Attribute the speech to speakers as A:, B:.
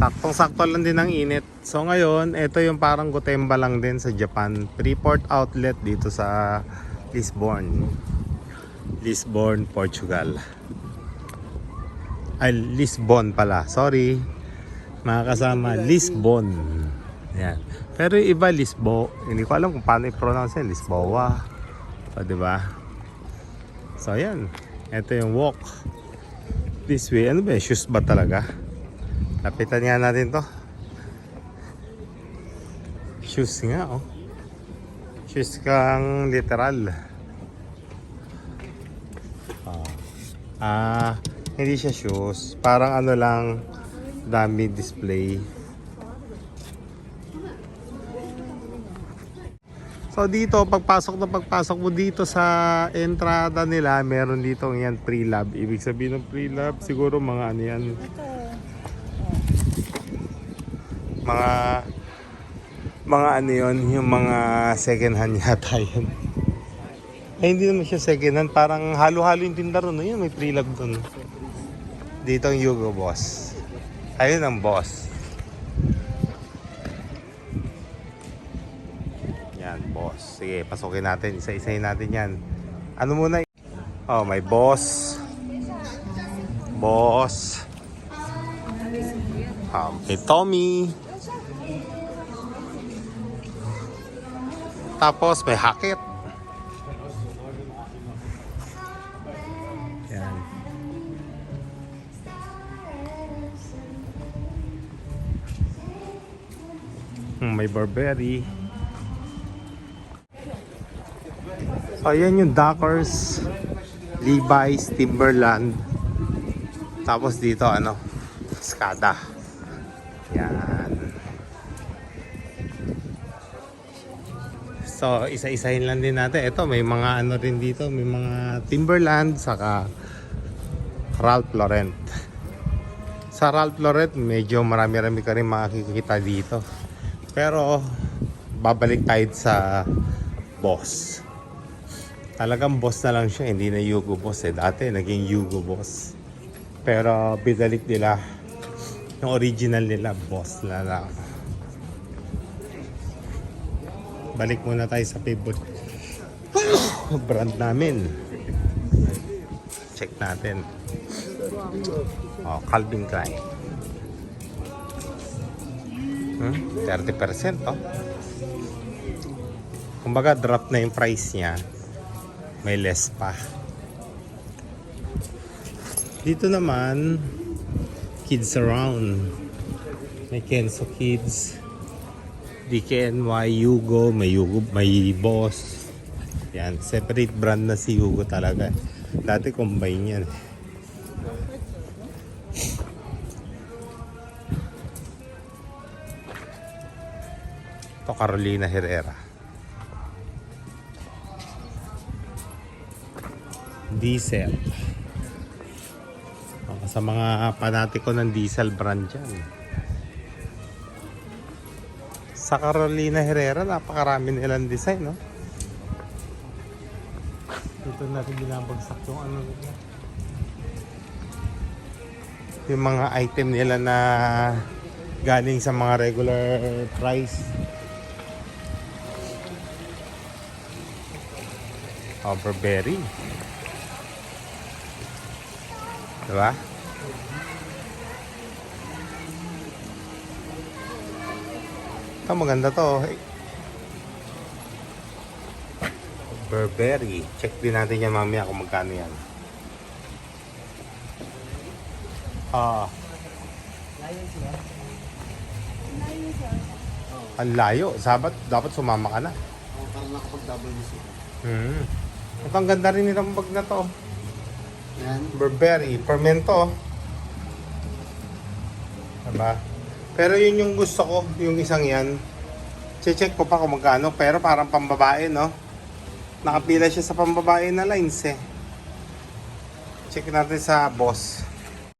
A: Saktong-sakto lang din ang init. So ngayon, ito yung parang Gotemba lang din sa Japan. Freeport outlet dito sa Lisbon. Lisbon, Portugal. Ay, Lisbon pala. Sorry. Mga kasama, Lisbon. Yan. Pero yung iba, Lisbo. Hindi ko alam kung paano i-pronounce yan. Lisboa. O, diba? So, yan. Ito yung walk. This way. Ano ba? Shoes ba talaga? Lapitan nga natin to. Shoes nga, oh. Shoes kang literal. Ah, ah, hindi siya shoes. Parang ano lang, dami display. So dito, pagpasok na pagpasok mo dito sa entrada nila, meron dito yan pre-lab. Ibig sabihin ng pre-lab, siguro mga ano yan, mga mga ano yun, yung mga second hand yata yun. Ay, hindi naman siya second hand, parang halo-halo yung tinda ron. Yun, may pre-lab dun. Dito ang Yugo Boss. Ayun ang boss. Yan, boss. Sige, pasukin natin. Isa-isahin natin yan. Ano muna? Oh, may boss. Boss. Um, may Tommy. Tapos may Hackett. Yan. Hmm, may Burberry. So, ayan yung Dockers, Levi's, Timberland. Tapos dito, ano, Skada. Yan. So, isa-isahin lang din natin. Ito, may mga ano rin dito. May mga Timberland, saka Ralph Lauren. Sa Ralph Lauren, medyo marami-rami ka rin makikita dito. Pero, babalik tayo sa boss. Talagang boss na lang siya, hindi na Yugo boss eh. Dati naging Yugo boss. Pero binalik nila yung original nila boss na lang. Balik muna tayo sa favorite brand namin. Check natin. Oh, Calvin Klein. Hmm? 30% oh. Kumbaga drop na yung price niya may less pa. Dito naman, kids around. May Kenzo Kids, DKNY, Yugo, may Yugo, may Boss. Yan, separate brand na si Yugo talaga. Dati combine yan. Ito Carolina Herrera. diesel. Sa mga panatiko ng diesel brand dyan. Sa Carolina Herrera, napakarami nilang design, no? Dito natin binabagsak yung ano. Yung mga item nila na galing sa mga regular price. Oh, Burberry. Diba? Ito maganda to. Hey. Burberry. Check din natin yan mamaya kung magkano yan. Ah. Ang layo. Sabat, dapat sumama ka na.
B: Oh, parang nakapag-double visit.
A: Hmm. Ito ang ganda rin nitong bag na to.
B: Yan.
A: Burberry, fermento. Diba? Pero yun yung gusto ko, yung isang yan. Che-check ko pa kung magkano, pero parang pambabae, no? Nakapila siya sa pambabae na lines, eh. Check natin sa boss.